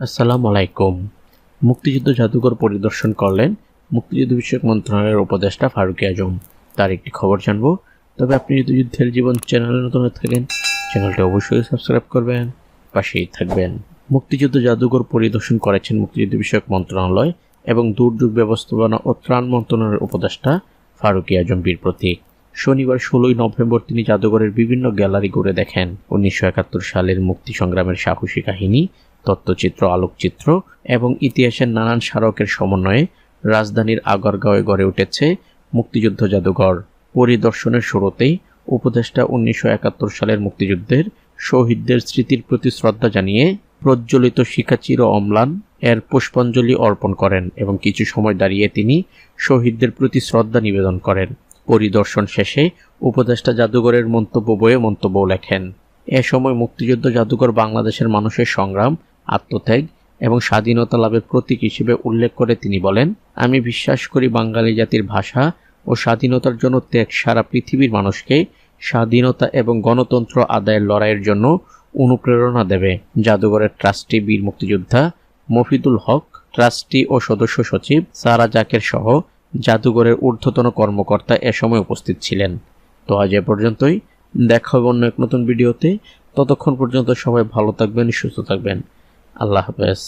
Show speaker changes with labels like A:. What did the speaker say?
A: আসসালামু আলাইকুম মুক্তিযুদ্ধ জাদুঘর পরিদর্শন করলেন মুক্তিযুদ্ধ বিষয়ক মন্ত্রণালয়ের উপদেষ্টা ফারুক আজম। তার একটি খবর জানব। তবে আপনি যদি যুদ্ধের জীবন চ্যানেলে নতুন হয়ে থাকেন, চ্যানেলটি অবশ্যই সাবস্ক্রাইব করবেন, পাশেই থাকবেন। মুক্তিযুদ্ধ জাদুঘর পরিদর্শন করেছেন মুক্তিযুদ্ধ বিষয়ক মন্ত্রণালয় এবং দুর্যোগ ব্যবস্থাপনা ও ত্রাণ মন্ত্রণালয়ের উপদেষ্টা ফারুক আজম বীর প্রতীক। শনিবার ষোলোই নভেম্বর তিনি জাদুঘরের বিভিন্ন গ্যালারি ঘুরে দেখেন। উনিশশো একাত্তর সালের মুক্তি সংগ্রামের সাহসী কাহিনী তথ্যচিত্র আলোকচিত্র এবং ইতিহাসের নানান স্মারকের সমন্বয়ে রাজধানীর আগরগাঁওয়ে গড়ে উঠেছে মুক্তিযুদ্ধ জাদুঘর। পরিদর্শনের শুরুতেই উপদেষ্টা উনিশশো একাত্তর সালের মুক্তিযুদ্ধের শহীদদের স্মৃতির প্রতি শ্রদ্ধা জানিয়ে প্রজ্বলিত শিখাচির অম্লান এর পুষ্পাঞ্জলি অর্পণ করেন এবং কিছু সময় দাঁড়িয়ে তিনি শহীদদের প্রতি শ্রদ্ধা নিবেদন করেন। পরিদর্শন শেষে উপদেষ্টা জাদুঘরের মন্তব্য বইয়ে মন্তব্য লেখেন। এ সময় মুক্তিযুদ্ধ জাদুঘর বাংলাদেশের মানুষের সংগ্রাম আত্মত্যাগ এবং স্বাধীনতা লাভের প্রতীক হিসেবে উল্লেখ করে তিনি বলেন, আমি বিশ্বাস করি বাঙালি জাতির ভাষা ও স্বাধীনতার জন্য ত্যাগ সারা পৃথিবীর মানুষকে স্বাধীনতা এবং গণতন্ত্র আদায়ের লড়াইয়ের জন্য অনুপ্রেরণা দেবে। জাদুঘরের ট্রাস্টি বীর মুক্তিযোদ্ধা মফিদুল হক, ট্রাস্টি ও সদস্য সচিব সারা জাকের সহ জাদুঘরের ঊর্ধ্বতন কর্মকর্তা এ সময় উপস্থিত ছিলেন। তো আজ এ পর্যন্তই। দেখা হবে অন্য এক নতুন ভিডিওতে। ততক্ষণ পর্যন্ত সবাই ভালো থাকবেন, সুস্থ থাকবেন। আল্লাহ হাফেজ।